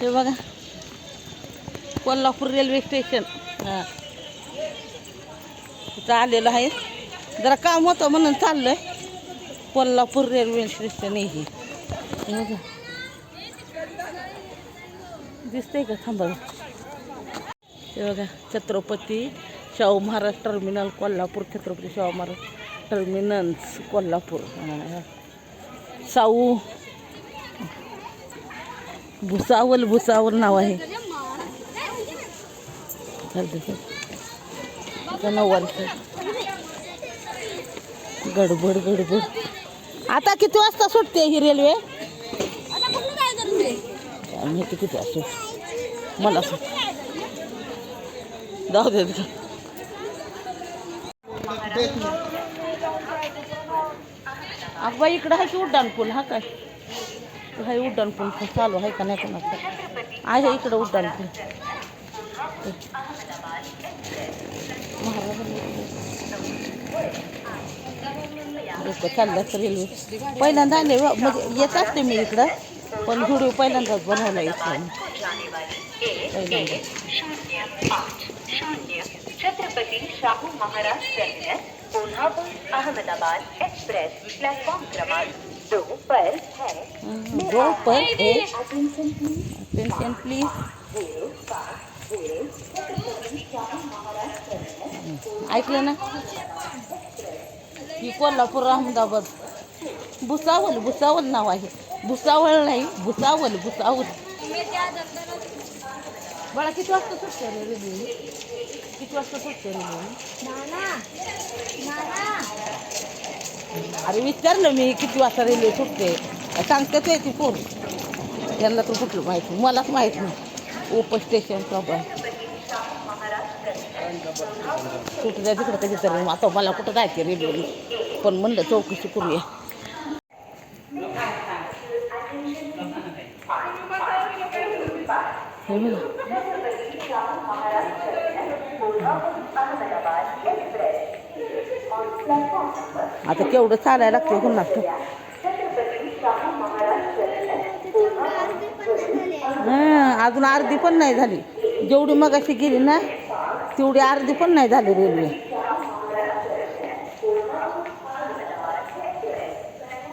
हे बघा. Kolhapur railway station. हां. इथं आलेलं आहे. जरा काम होतं म्हणून चाललं आहे कोल्हापूर रेल्वे स्टेशन आहे हे. बघा. दिसतंय का? थांबा हे बघा छत्रपती शाहू महाराज टर्मिनल कोल्हापूर छत्रपती शाहू महाराज टर्मिनल्स कोल्हापूर. साऊ भुसावल भुसावल नाव आहे. गडबड गडबड. आता किती वाजता सुटते ही रेल्वे? माहिती किती असो मला सुट जाऊ दे अगं इकडं आहे की उड्डाण पूल हा काय? आहे उड्डाण पण चालू आहे का नाही कोणाचं? आहे इकडं उड्डाण पण. चाललं तर रेल्वे. पहिल्यांदा आले म्हणजे येत असते मी इकडं पण व्हिडिओ पहिल्यांदाच बनवला इथं. पहिल्यांदा. Shahu Maharaj terminus Kolhapur Ahmedabad express platform क्रमांक दो पर है पर हे अटेंशन प्लीज ऐकलं ना? ही कोल्हापूर अहमदाबाद. भुसावल भुसावल नाव आहे. भुसावळ नाही भुसावल भुसावल. बाळा किती वाजता सुटते रे रेल्वे किती वाजता सुटते रेल्वे अरे विचारलं मी किती वाजता रेल्वे सुटते. सांगते ते ती फोन. यांना तर कुठलं माहिती मलाच माहीत नाही. ओप स्टेशन प्रॉब्लेम. कुठं जाय तिकडं कधीतरी आता मला कुठं जायचं रेल्वे पण म्हणलं चौकशी करूया. हे बघा. आता केवढं चालायला लागते पुन्हा हां अजून अर्धी पण नाही झाली. जेवढी मगाशी गेली ना तेवढी अर्धी पण नाही झाली रेल्वे.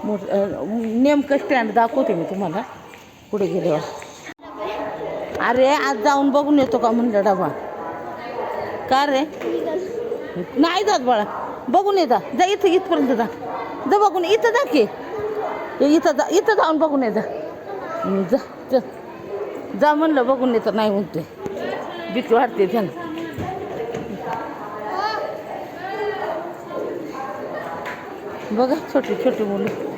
मोठ नेमकं स्टँड दाखवते मी तुम्हाला. पुढे गेल्यावर हो? अरे आज जाऊन बघून येतो का म्हणलं डबा? का रे? नाही जात बाळा. बघून येता जा. इथं इथपर्यंत जा. जा बघून इथं जा की. इथं जा इथं जाऊन बघून ये जा. जा जा. म्हणलं बघून येतं नाही म्हणते. भीती वाढते त्यानं. बघा छोटी छोटी मुलं.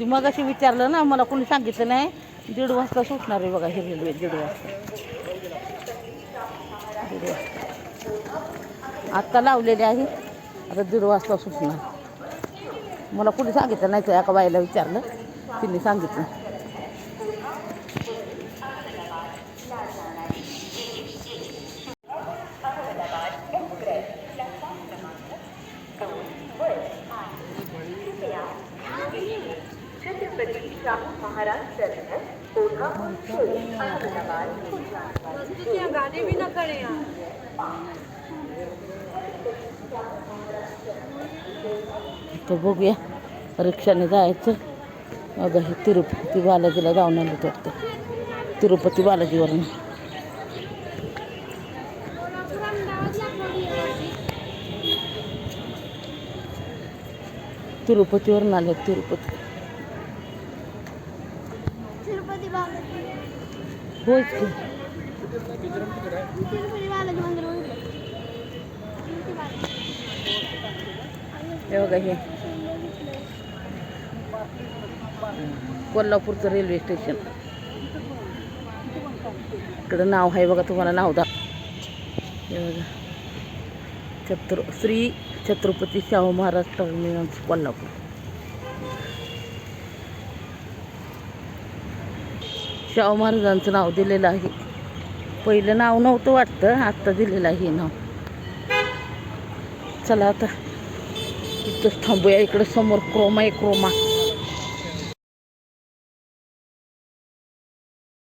ती मग अशी विचारलं ना मला कोणी सांगितलं नाही. दीड वाजता सुटणार आहे बघा ही रेल्वे दीड वाजता. दीड वाजता. आत्ता लावलेली आहे. आता दीड वाजता सुटणार. मला कोणी सांगितलं नाही तर एका बाईला विचारलं. तिने सांगितलं. छत्रपति शाहू महाराज टर्मिनस कोल्हापुर अहमदाबाद गाने भी ना खड़े तर बघूया रिक्षाने जायचं. बघा हे तिरुपती बालाजीला जाऊन आलो वाटतं. तिरुपती बालाजीवरून. तिरुपतीवरून आले तिरुपती. तिरुपति बालाजी. तिरुपति मंदिर हे बघा हे. कोल्हापूरचं रेल्वे स्टेशन. इकडं नाव आहे बघा तुम्हाला नाव दा हे बघा. छत्र श्री छत्रपती शाहू महाराज टर्मिनस कोल्हापूर. शाहू महाराजांचं नाव दिलेलं आहे. पहिलं नाव नव्हतं वाटतं आत्ता दिलेलं आहे हे नाव. चला आता इथंच थांबूया इकडं समोर क्रोमा आहे क्रोमा.